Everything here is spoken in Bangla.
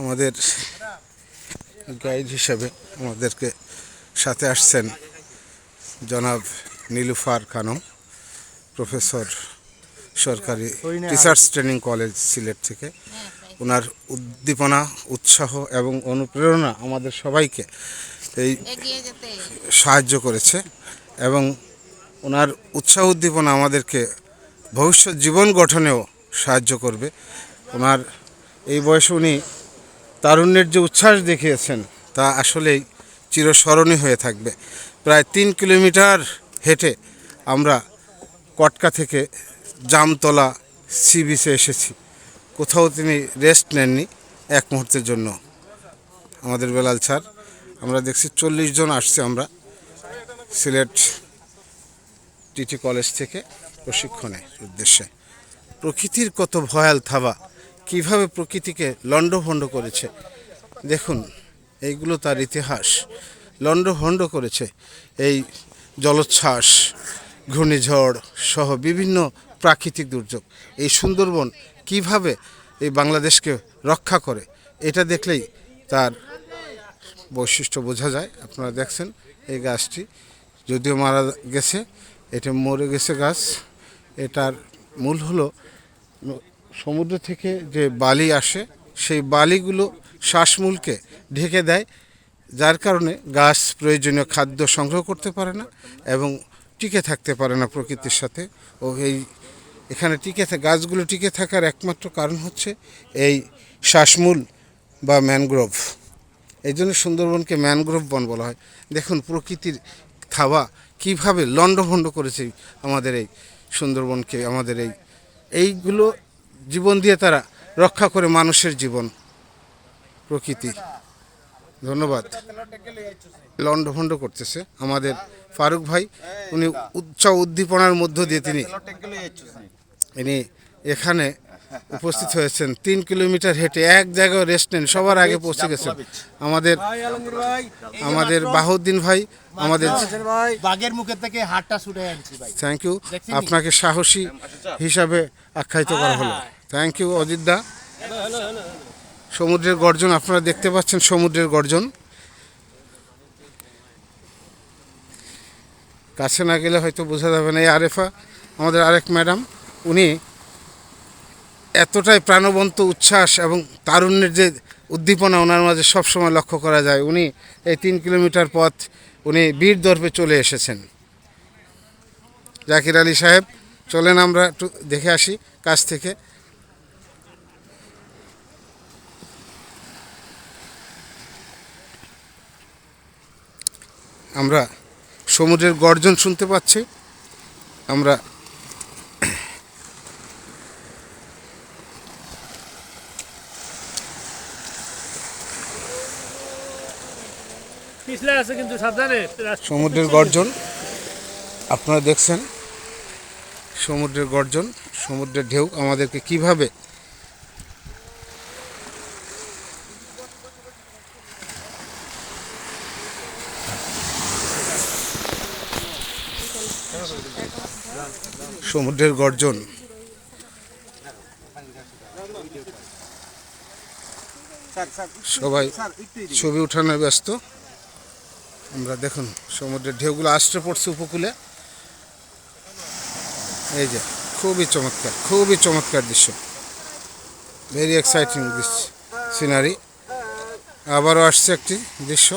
আমাদের গাইড হিসেবে আমাদেরকে সাথে আসছেন জনাব নীলুফার খানম প্রফেসর সরকারি টিচার্স ট্রেনিং কলেজ সিলেট থেকে। ওনার উদ্দীপনা উৎসাহ এবং অনুপ্রেরণা আমাদের সবাইকে এই সাহায্য করেছে এবং ওনার উৎসাহ উদ্দীপনা আমাদেরকে ভবিষ্যৎ জীবন গঠনেও সাহায্য করবে। ওনার এই বয়সে উনি তারুণ্যের যে উচ্ছ্বাস দেখিয়েছেন, তা আসলেই চিরস্মরণীয় হয়ে থাকবে। প্রায় তিন কিলোমিটার হেঁটে আমরা কটকা থেকে জামতলা সি বিচে এসেছি। কোথাও তিনি রেস্ট নেননি এক মুহূর্তের জন্য। আমাদের বেলাল স্যার, আমরা দেখছি চল্লিশ জন আসছে আমরা সিলেট টিটি কলেজ থেকে প্রশিক্ষণের উদ্দেশ্যে। প্রকৃতির কত ভয়াল থাবা কীভাবে প্রকৃতিকে লণ্ডভণ্ড করেছে? দেখুন, এইগুলো তার ইতিহাস। লণ্ডভণ্ড করেছে। এই জলোচ্ছ্বাস, ঘূর্ণিঝড় সহ বিভিন্ন প্রাকৃতিক দুর্যোগ। এই সুন্দরবন কীভাবে এই বাংলাদেশকে রক্ষা করে, এটা দেখলেই তার বৈশিষ্ট্য বোঝা যায়। আপনারা দেখছেন এই গাছটি। যদিও মারা গেছে, এটা মরে গেছে গাছ। এটার মূল হলো সমুদ্র থেকে যে বালি আসে, সেই বালিগুলো শ্বাসমূলকে ঢেকে দেয়, যার কারণে গাছ প্রয়োজনীয় খাদ্য সংগ্রহ করতে পারে না এবং টিকে থাকতে পারে না প্রকৃতির সাথে। ও এই এখানে টিকে গাছগুলো টিকে থাকার একমাত্র কারণ হচ্ছে এই শ্বাসমূল বা ম্যানগ্রোভ। এই জন্য সুন্দরবনকে ম্যানগ্রোভ বন বলা হয়। দেখুন প্রকৃতির থাবা কীভাবে লণ্ডভণ্ড করেছে আমাদের এই সুন্দরবনকে, আমাদের এই, এইগুলো জীবন দিয়ে তারা রক্ষা করে মানুষের জীবন প্রকৃতি ধন্যবাদ। লণ্ডভণ্ড করতেছে আমাদের ফারুক ভাই। উনি উৎসাহ উদ্দীপনার মধ্য দিয়ে তিনি ইনি এখানে উপস্থিত হয়েছেন। তিন কিলোমিটার হেঁটে এক জায়গায় রেস্ট নেন সবার আগে পৌঁছে গেছেন। আমাদের আমাদের বাহুদ্দিন ভাই আমাদের বাঘের মুখে থেকে হাটটা ছুটে আনছি ভাই। থ্যাংক ইউ আপনাকে সাহসী হিসাবে আখ্যায়িত করা হলো। Thank you Ajit da. সমুদ্রের গর্জন, আপনারা দেখতে পাচ্ছেন সমুদ্রের গর্জন। কাছে না গেলে হয়তো বোঝা যাবে না। এই আরেফা, আমাদের আরেক ম্যাডাম, উনি এতটাই প্রাণবন্ত উচ্ছ্বাস এবং তারুণ্যের যে উদ্দীপনা ওনার মাঝে সবসময় লক্ষ্য করা যায়। উনি এই তিন কিলোমিটার পথ উনি বীর দর্পে চলে এসেছেন। জাকির আলী সাহেব, চলেন আমরা একটু দেখে আসি কাছ থেকে। আমরা সমুদ্রের গর্জন শুনতে পাচ্ছি। আমরা সমুদ্রের গর্জন আপনারা দেখছেন। সমুদ্রের গর্জন সমুদ্রের ঢেউ আমাদেরকে কীভাবে সমুদ্রের গর্জন। সবাই ছবি উঠানো ব্যস্ত। আমরা দেখুন, সমুদ্রের ঢেউগুলো আসতে পড়ছে উপকূলে। এই যে, খুবই চমৎকার খুবই চমৎকার দৃশ্য। ভেরি এক্সাইটিং দিস সিনারি আবারও আসছে একটি দৃশ্য।